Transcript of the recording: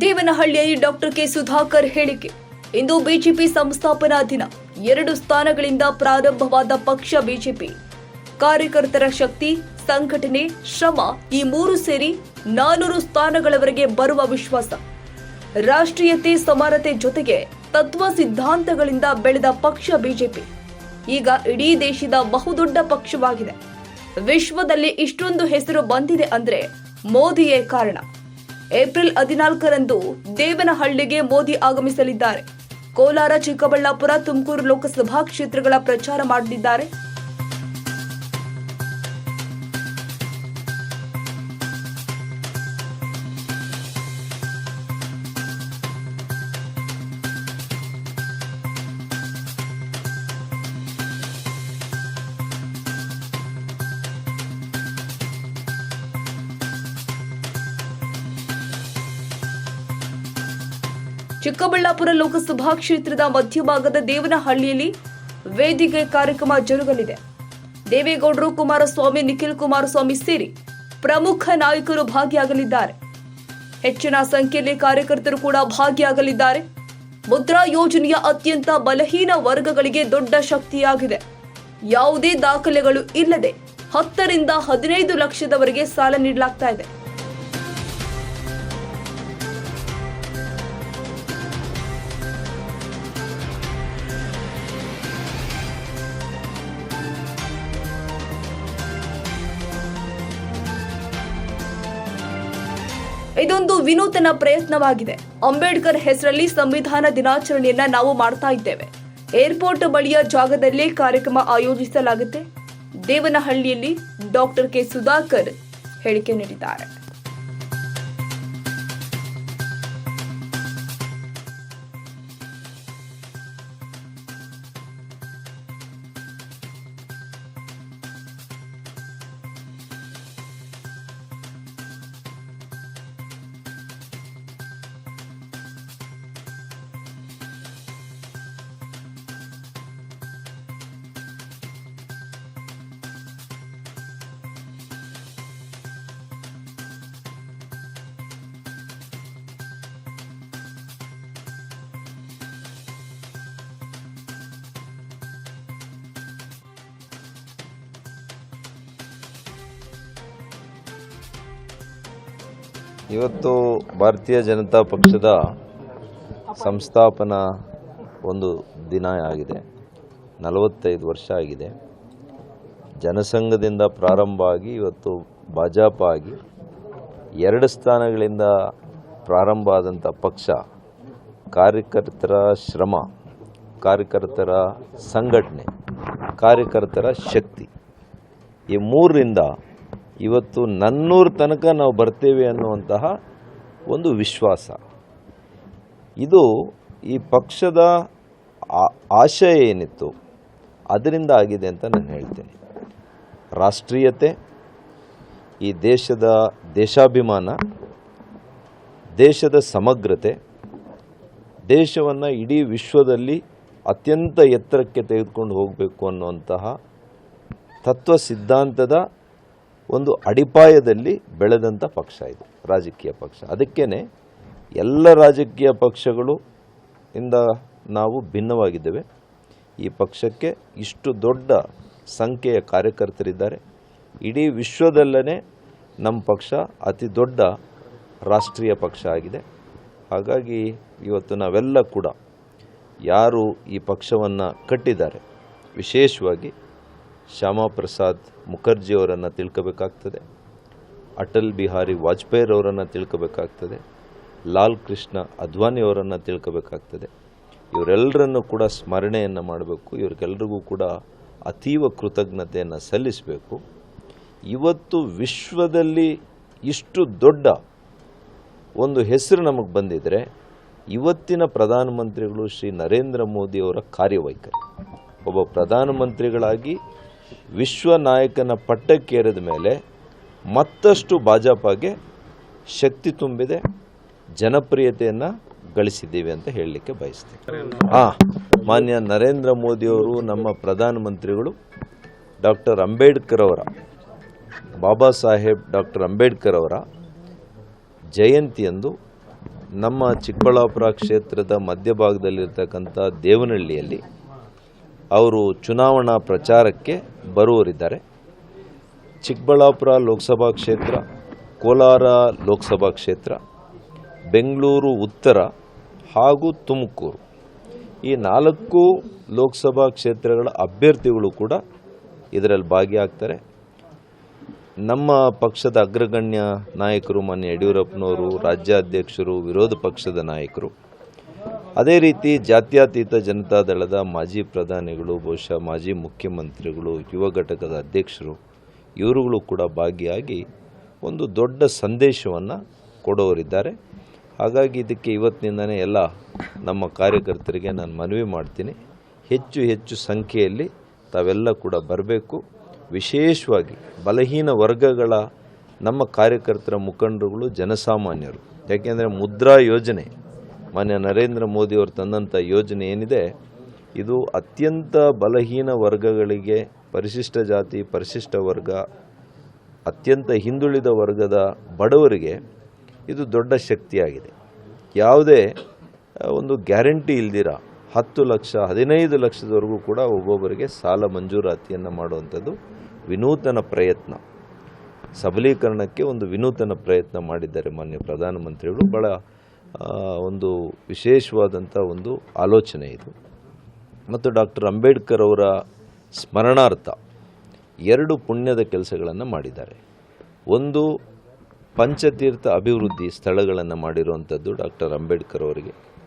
ದೇವನಹಳ್ಳಿಯಲ್ಲಿ doctor K Sudhakar ಹೇಳಿಕೆ. ಇಂದು BJP ಸಂಸ್ಥಾಪನಾ ದಿನ. ಎರಡು ಸ್ಥಾನಗಳಿಂದ ಪ್ರಾರಂಭವಾದ ಪಕ್ಷ ಬಿಜೆಪಿ. ಕಾರ್ಯಕರ್ತರ ಶಕ್ತಿ, ಸಂಘಟನೆ, ಶ್ರಮ ಈ ಮೂರು ಸೇರಿ ನಾನೂರು ಸ್ಥಾನಗಳವರೆಗೆ ಬರುವ ವಿಶ್ವಾಸ. ರಾಷ್ಟ್ರೀಯತೆ ಸಮಾನತೆ ಜೊತೆಗೆ ತತ್ವ ಸಿದ್ಧಾಂತಗಳಿಂದ ಬೆಳೆದ ಪಕ್ಷ ಬಿಜೆಪಿ. ಈಗ ಇಡೀ ದೇಶದ ಬಹುದೊಡ್ಡ ಪಕ್ಷವಾಗಿದೆ. ವಿಶ್ವದಲ್ಲಿ ಇಷ್ಟೊಂದು ಹೆಸರು ಬಂದಿದೆ ಅಂದ್ರೆ ಮೋದಿಯೇ ಕಾರಣ. ಏಪ್ರಿಲ್ ಹದಿನಾಲ್ಕರಂದು ದೇವನಹಳ್ಳಿಗೆ ಮೋದಿ ಆಗಮಿಸಲಿದ್ದಾರೆ. ಕೋಲಾರ ಚಿಕ್ಕಬಳ್ಳಾಪುರ ತುಮಕೂರು ಲೋಕಸಭಾ ಕ್ಷೇತ್ರಗಳ ಪ್ರಚಾರ ಮಾಡಲಿದ್ದಾರೆ. ಚಿಕ್ಕಬಳ್ಳಾಪುರ ಲೋಕಸಭಾ ಕ್ಷೇತ್ರದ ಮಧ್ಯಭಾಗದ ದೇವನಹಳ್ಳಿಯಲ್ಲಿ ವೇದಿಕೆ ಕಾರ್ಯಕ್ರಮ ಜರುಗಲಿದೆ. ದೇವೇಗೌಡರು, ಕುಮಾರಸ್ವಾಮಿ, ನಿಖಿಲ್ ಕುಮಾರಸ್ವಾಮಿ ಸೇರಿ ಪ್ರಮುಖ ನಾಯಕರು ಭಾಗಿಯಾಗಲಿದ್ದಾರೆ. ಹೆಚ್ಚಿನ ಸಂಖ್ಯೆಯಲ್ಲಿ ಕಾರ್ಯಕರ್ತರು ಕೂಡ ಭಾಗಿಯಾಗಲಿದ್ದಾರೆ. ಮುದ್ರಾ ಯೋಜನೆಯ ಅತ್ಯಂತ ಬಲಹೀನ ವರ್ಗಗಳಿಗೆ ದೊಡ್ಡ ಶಕ್ತಿಯಾಗಿದೆ. ಯಾವುದೇ ದಾಖಲೆಗಳು ಇಲ್ಲದೆ ಹತ್ತರಿಂದ ಹದಿನೈದು ಲಕ್ಷದವರೆಗೆ ಸಾಲ ನೀಡಲಾಗ್ತಾ ಇದೆ. ಇದೊಂದು ವಿನೂತನ ಪ್ರಯತ್ನವಾಗಿದೆ. ಅಂಬೇಡ್ಕರ್ ಹೆಸರಲ್ಲಿ ಸಂವಿಧಾನ ದಿನಾಚರಣೆಯನ್ನ ನಾವು ಮಾಡ್ತಾ ಇದ್ದೇವೆ. ಏರ್ಪೋರ್ಟ್ ಬಳಿಯ ಜಾಗದಲ್ಲಿ ಕಾರ್ಯಕ್ರಮ ಆಯೋಜಿಸಲಾಗುತ್ತೆ. ದೇವನಹಳ್ಳಿಯಲ್ಲಿ ಡಾಕ್ಟರ್ ಕೆ ಸುಧಾಕರ್ ಹೇಳಿಕೆ ನೀಡಿದ್ದಾರೆ. ಇವತ್ತು ಭಾರತೀಯ ಜನತಾ ಪಕ್ಷದ ಸಂಸ್ಥಾಪನಾ ಒಂದು ದಿನ ಆಗಿದೆ. ನಲವತ್ತೈದು ವರ್ಷ ಆಗಿದೆ. ಜನಸಂಘದಿಂದ ಪ್ರಾರಂಭ ಆಗಿ ಇವತ್ತು ಭಾಜಪ ಆಗಿ ಎರಡು ಸ್ಥಾನಗಳಿಂದ ಪ್ರಾರಂಭ ಆದಂಥ ಪಕ್ಷ ಕಾರ್ಯಕರ್ತರ ಶ್ರಮ, ಕಾರ್ಯಕರ್ತರ ಸಂಘಟನೆ, ಕಾರ್ಯಕರ್ತರ ಶಕ್ತಿ ಈ ಮೂರರಿಂದ ಇವತ್ತು ನನ್ನೂರ ತನಕ ನಾವು ಬರ್ತೇವೆ ಅನ್ನುವಂತಹ ಒಂದು ವಿಶ್ವಾಸ. ಇದು ಈ ಪಕ್ಷದ ಆಶಯ ಏನಿತ್ತು, ಅದರಿಂದ ಆಗಿದೆ ಅಂತ ನಾನು ಹೇಳ್ತೇನೆ. ರಾಷ್ಟ್ರೀಯತೆ, ಈ ದೇಶದ ದೇಶಾಭಿಮಾನ, ದೇಶದ ಸಮಗ್ರತೆ, ದೇಶವನ್ನು ಇಡೀ ವಿಶ್ವದಲ್ಲಿ ಅತ್ಯಂತ ಎತ್ತರಕ್ಕೆ ತೆಗೆದುಕೊಂಡು ಹೋಗಬೇಕು ಅನ್ನುವಂತಹ ತತ್ವ ಸಿದ್ಧಾಂತದ ಒಂದು ಅಡಿಪಾಯದಲ್ಲಿ ಬೆಳೆದಂಥ ಪಕ್ಷ ಇದು, ರಾಜಕೀಯ ಪಕ್ಷ. ಅದಕ್ಕೇ ಎಲ್ಲ ರಾಜಕೀಯ ಪಕ್ಷಗಳು ಇಂದ ನಾವು ಭಿನ್ನವಾಗಿದ್ದೇವೆ. ಈ ಪಕ್ಷಕ್ಕೆ ಇಷ್ಟು ದೊಡ್ಡ ಸಂಖ್ಯೆಯ ಕಾರ್ಯಕರ್ತರಿದ್ದಾರೆ. ಇಡೀ ವಿಶ್ವದಲ್ಲೇ ನಮ್ಮ ಪಕ್ಷ ಅತಿ ದೊಡ್ಡ ರಾಷ್ಟ್ರೀಯ ಪಕ್ಷ ಆಗಿದೆ. ಹಾಗಾಗಿ ಇವತ್ತು ನಾವೆಲ್ಲ ಕೂಡ ಯಾರು ಈ ಪಕ್ಷವನ್ನು ಕಟ್ಟಿದ್ದಾರೆ, ವಿಶೇಷವಾಗಿ ಶ್ಯಾಮಾ ಪ್ರಸಾದ್ ಮುಖರ್ಜಿಯವರನ್ನು ತಿಳ್ಕೋಬೇಕಾಗ್ತದೆ. ಅಟಲ್ ಬಿಹಾರಿ ವಾಜಪೇಯಿರವರನ್ನು ತಿಳ್ಕೋಬೇಕಾಗ್ತದೆ. ಲಾಲ್ ಕೃಷ್ಣ ಅದ್ವಾನಿಯವರನ್ನು ತಿಳ್ಕೋಬೇಕಾಗ್ತದೆ. ಇವರೆಲ್ಲರನ್ನು ಕೂಡ ಸ್ಮರಣೆಯನ್ನು ಮಾಡಬೇಕು. ಇವ್ರಿಗೆಲ್ರಿಗೂ ಕೂಡ ಅತೀವ ಕೃತಜ್ಞತೆಯನ್ನು ಸಲ್ಲಿಸಬೇಕು. ಇವತ್ತು ವಿಶ್ವದಲ್ಲಿ ಇಷ್ಟು ದೊಡ್ಡ ಒಂದು ಹೆಸರು ನಮಗೆ ಬಂದಿದ್ದರೆ ಇವತ್ತಿನ ಪ್ರಧಾನಮಂತ್ರಿಗಳು ಶ್ರೀ ನರೇಂದ್ರ ಮೋದಿಯವರ ಕಾರ್ಯವೈಖರಿ. ಒಬ್ಬ ಪ್ರಧಾನಮಂತ್ರಿಗಳಾಗಿ ವಿಶ್ವ ನಾಯಕನ ಪಟ್ಟಕ್ಕೇರಿದ ಮೇಲೆ ಮತ್ತಷ್ಟು ಭಾಜಪಗೆ ಶಕ್ತಿ ತುಂಬಿದೆ, ಜನಪ್ರಿಯತೆಯನ್ನು ಗಳಿಸಿದ್ದೀವಿ ಅಂತ ಹೇಳಲಿಕ್ಕೆ ಬಯಸ್ತೀನಿ. ಹಾಂ ಮಾನ್ಯ ನರೇಂದ್ರ ಮೋದಿಯವರು, ನಮ್ಮ ಪ್ರಧಾನಮಂತ್ರಿಗಳು, ಡಾಕ್ಟರ್ ಅಂಬೇಡ್ಕರ್ ಅವರ, ಬಾಬಾ ಸಾಹೇಬ್ ಡಾಕ್ಟರ್ ಅಂಬೇಡ್ಕರ್ ಅವರ ಜಯಂತಿಯಂದು ನಮ್ಮ ಚಿಕ್ಕಬಳ್ಳಾಪುರ ಕ್ಷೇತ್ರದ ಮಧ್ಯಭಾಗದಲ್ಲಿರ್ತಕ್ಕಂಥ ದೇವನಹಳ್ಳಿಯಲ್ಲಿ ಅವರು ಚುನಾವಣಾ ಪ್ರಚಾರಕ್ಕೆ ಬರುವರಿದ್ದಾರೆ ಚಿಕ್ಕಬಳ್ಳಾಪುರ ಲೋಕಸಭಾ ಕ್ಷೇತ್ರ, ಕೋಲಾರ ಲೋಕಸಭಾ ಕ್ಷೇತ್ರ, ಬೆಂಗಳೂರು ಉತ್ತರ ಹಾಗೂ ತುಮಕೂರು. ಈ ನಾಲ್ಕು ಲೋಕಸಭಾ ಕ್ಷೇತ್ರಗಳ ಅಭ್ಯರ್ಥಿಗಳು ಕೂಡ ಇದರಲ್ಲಿ ಭಾಗಿಯಾಗ್ತಾರೆ. ನಮ್ಮ ಪಕ್ಷದ ಅಗ್ರಗಣ್ಯ ನಾಯಕರು, ಮಾನ್ಯ ಯಡಿಯೂರಪ್ಪನವರು, ರಾಜ್ಯಾಧ್ಯಕ್ಷರು, ವಿರೋಧ ಪಕ್ಷದ ನಾಯಕರು. ಅದೇ ರೀತಿ ಜಾತ್ಯತೀತ ಜನತಾದಳದ ಮಾಜಿ ಪ್ರಧಾನಿಗಳು, ಬಹುಶಃ ಮಾಜಿ ಮುಖ್ಯಮಂತ್ರಿಗಳು, ಯುವ ಘಟಕದ ಅಧ್ಯಕ್ಷರು, ಇವರುಗಳು ಕೂಡ ಭಾಗಿಯಾಗಿ ಒಂದು ದೊಡ್ಡ ಸಂದೇಶವನ್ನು ಕೊಡೋರಿದ್ದಾರೆ. ಹಾಗಾಗಿ ಇದಕ್ಕೆ ಇವತ್ತಿನಿಂದನೇ ಎಲ್ಲ ನಮ್ಮ ಕಾರ್ಯಕರ್ತರಿಗೆ ನಾನು ಮನವಿ ಮಾಡ್ತೀನಿ. ಹೆಚ್ಚು ಹೆಚ್ಚು ಸಂಖ್ಯೆಯಲ್ಲಿ ತಾವೆಲ್ಲ ಕೂಡ ಬರಬೇಕು. ವಿಶೇಷವಾಗಿ ಬಲಹೀನ ವರ್ಗಗಳ ನಮ್ಮ ಕಾರ್ಯಕರ್ತರ ಮುಖಂಡರುಗಳು, ಜನಸಾಮಾನ್ಯರು. ಯಾಕೆಂದರೆ ಮುದ್ರಾ ಯೋಜನೆ ಮಾನ್ಯ ನರೇಂದ್ರ ಮೋದಿಯವರು ತಂದಂಥ ಯೋಜನೆ ಏನಿದೆ, ಇದು ಅತ್ಯಂತ ಬಲಹೀನ ವರ್ಗಗಳಿಗೆ ಪರಿಶಿಷ್ಟ ಜಾತಿ, ಪರಿಶಿಷ್ಟ ವರ್ಗ, ಅತ್ಯಂತ ಹಿಂದುಳಿದ ವರ್ಗದ ಬಡವರಿಗೆ ಇದು ದೊಡ್ಡ ಶಕ್ತಿಯಾಗಿದೆ. ಯಾವುದೇ ಒಂದು ಗ್ಯಾರಂಟಿ ಇಲ್ದಿರ ಹತ್ತು ಲಕ್ಷ, ಹದಿನೈದು ಲಕ್ಷದವರೆಗೂ ಕೂಡ ಒಬ್ಬೊಬ್ಬರಿಗೆ ಸಾಲ ಮಂಜೂರಾತಿಯನ್ನು ಮಾಡುವಂಥದ್ದು ವಿನೂತನ ಪ್ರಯತ್ನ. ಸಬಲೀಕರಣಕ್ಕೆ ಒಂದು ವಿನೂತನ ಪ್ರಯತ್ನ ಮಾಡಿದ್ದಾರೆ ಮಾನ್ಯ ಪ್ರಧಾನಮಂತ್ರಿಗಳು ಭಾಳ ಒಂದು ವಿಶೇಷವಾದಂಥ ಒಂದು ಆಲೋಚನೆ ಇದು. ಮತ್ತು ಡಾಕ್ಟರ್ ಅಂಬೇಡ್ಕರ್ ಅವರ ಸ್ಮರಣಾರ್ಥ ಎರಡು ಪುಣ್ಯದ ಕೆಲಸಗಳನ್ನು ಮಾಡಿದ್ದಾರೆ. ಒಂದು ಪಂಚತೀರ್ಥ ಅಭಿವೃದ್ಧಿ ಸ್ಥಳಗಳನ್ನು ಮಾಡಿರುವಂಥದ್ದು ಡಾಕ್ಟರ್ ಅಂಬೇಡ್ಕರ್ ಅವರಿಗೆ.